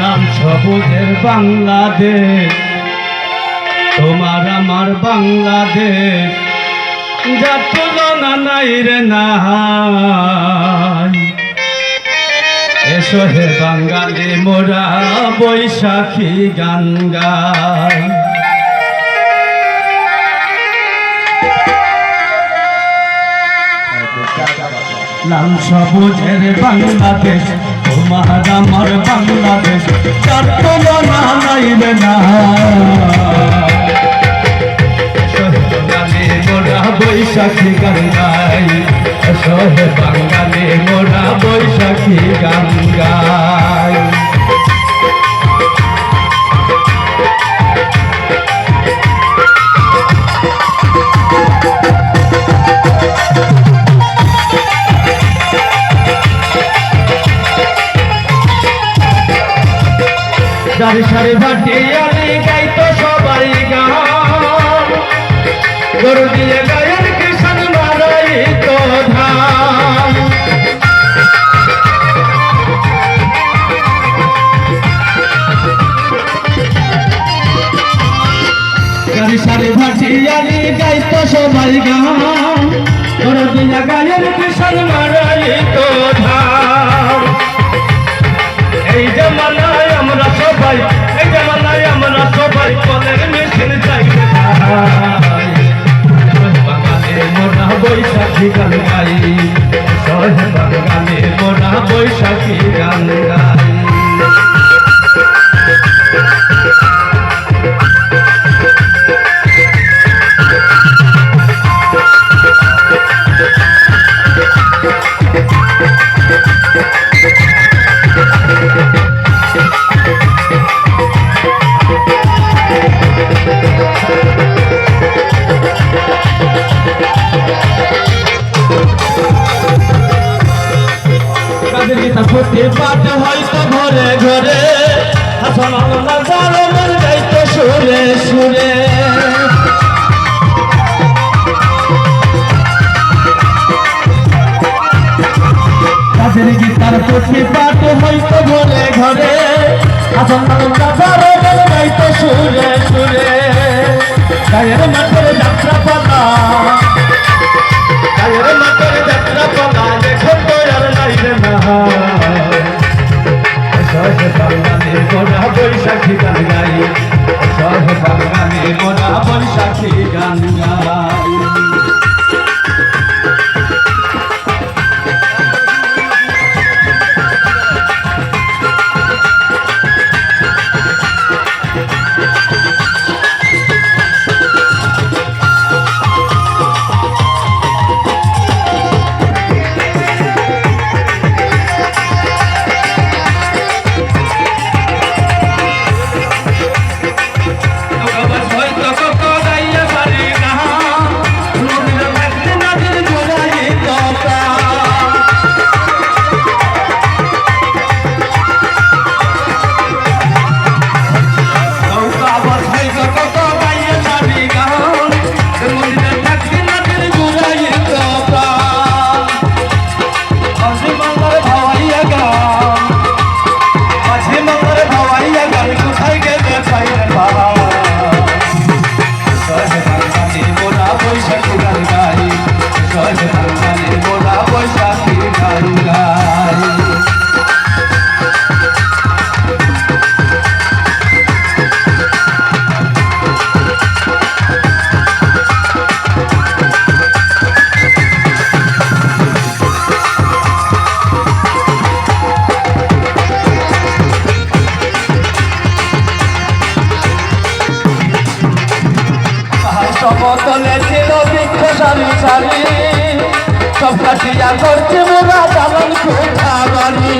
নাম সবুজের বাংলাদেশ। তোমার আমার বাংলাদেশ যা তুলনা নাই রে নাই। এসো হে বাঙালি, মোরা বৈশাখী গান গাই। নাম সবুজের বাংলাদেশ তোমার আমার বাংলাদেশ, যার তুলনা নাই না। বৈশাখী গান গাই সহে বাঙালি মোরা বৈশাখী গান গাই। সারি সারি ভাটি আমি গাইতো সবাই গরু দিয়ে গায়ের কৃষণ মারাই তো ধান। সারি ভাটি গাইতো সবাই গান। গরু দিয়ে গায়ের কৃষণ মারাই তো ধান। এই সবাই, এই জামানায় আমরা সবাই কলের মেশিন চাই। বাঙালি বৈশাখী গান গাই। সহে বাঙালি মোরা বৈশাখী গান গাই। হয়তো ঘরে ঘরে। হাসন আল্লাহ জালমের গাইতো সুরে সুরে। কাদের গীতার পুথি পাঠ হয়তো ঘরে ঘরে। হাসন আল্লাহ জালমের গাইতো সুরে সুরে। গায়ের মাঠের যাত্রা পাতা, গায়ের মাঠের গান গাই সমতলে ছিল বৃক্ষ সারি। সারি সব কাটিয়া করছে মোরা চালন কোঠা বাড়ি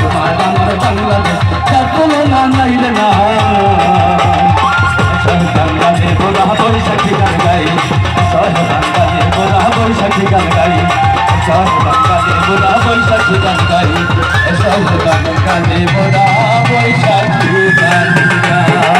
তোমার বাংলা বাংলাদেশ তার তুলনা নাই রে না বাংলাদেশ বোধা বৈশাখী গান গাই সহ বাংলাদেশ বোধা বৈশাখী গান গাই সহ বাংলাদেশ বোধা বৈশাখী গান গাই সহ বাংলাদেশ